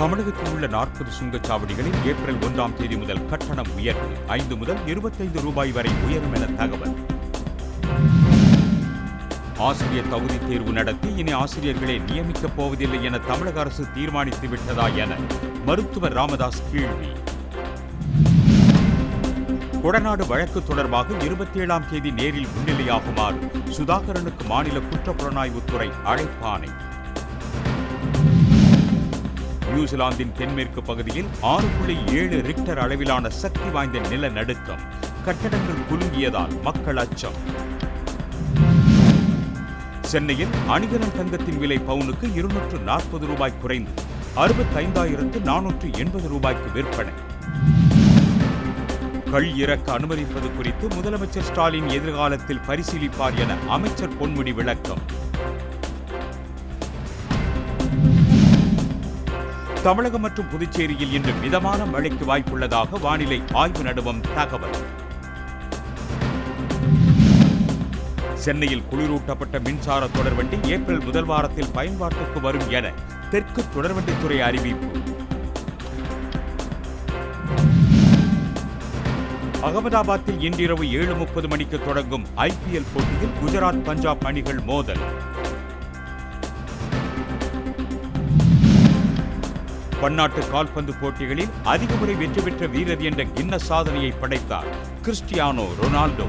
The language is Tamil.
தமிழகத்தில் உள்ள நாற்பது சுங்கச்சாவடிகளில் ஏப்ரல் ஒன்றாம் தேதி முதல் கட்டணம் உயர்வு ஐந்து முதல் இருபத்தைந்து ரூபாய் வரை உயரும் என தகவல். ஆசிரியர் தகுதி தேர்வு நடத்தி இனி ஆசிரியர்களை நியமிக்கப் போவதில்லை என தமிழக அரசு தீர்மானித்து விட்டதா என மருத்துவர் ராமதாஸ் கேள்வி. கொடநாடு வழக்கு தொடர்பாக இருபத்தி ஏழாம் தேதி நேரில் முன்னிலையாகுமாறு சுதாகரனுக்கு மாநில குற்றப்புலனாய்வுத்துறை அழைப்பானை நியூசிலாந்தின் தென்மேற்கு பகுதியில் ஆறு புள்ளி ஏழு ரிக்டர் அளவிலான சக்தி வாய்ந்த நிலநடுக்கம் கட்டடங்கள் குலுங்கியதால் மக்கள் அச்சம். சென்னையில் அணிகலன் தங்கத்தின் விலை பவுனுக்கு இருநூற்று நாற்பது ரூபாய் குறைந்து அறுபத்தைந்தாயிரத்து நானூற்று எண்பது ரூபாய்க்கு விற்பனை. கள் இறக்க அனுமதிப்பது குறித்து முதலமைச்சர் ஸ்டாலின் எதிர்காலத்தில் பரிசீலிப்பார் என அமைச்சர் பொன்முடி விளக்கம். தமிழகம் மற்றும் புதுச்சேரியில் இன்று மிதமான மழைக்கு வாய்ப்புள்ளதாக வானிலை ஆய்வு நடுவம் தகவல். சென்னையில் குளிரூட்டப்பட்ட மின்சார தொடர்வண்டி ஏப்ரல் முதல் வாரத்தில் பயன்பாட்டுக்கு வரும் என தெற்கு தொடர்வண்டித்துறை அறிவிப்பு. அகமதாபாத்தில் இன்றிரவு ஏழு முப்பது மணிக்கு தொடங்கும் ஐபிஎல் போட்டியில் குஜராத் பஞ்சாப் அணிகள் மோதல். பன்னாட்டு கால்பந்து போட்டிகளில் அதிக முறை வெற்றி பெற்ற வீரர் என்ற கின்ன சாதனையை படைத்தார் கிறிஸ்டியானோ ரொனால்டோ.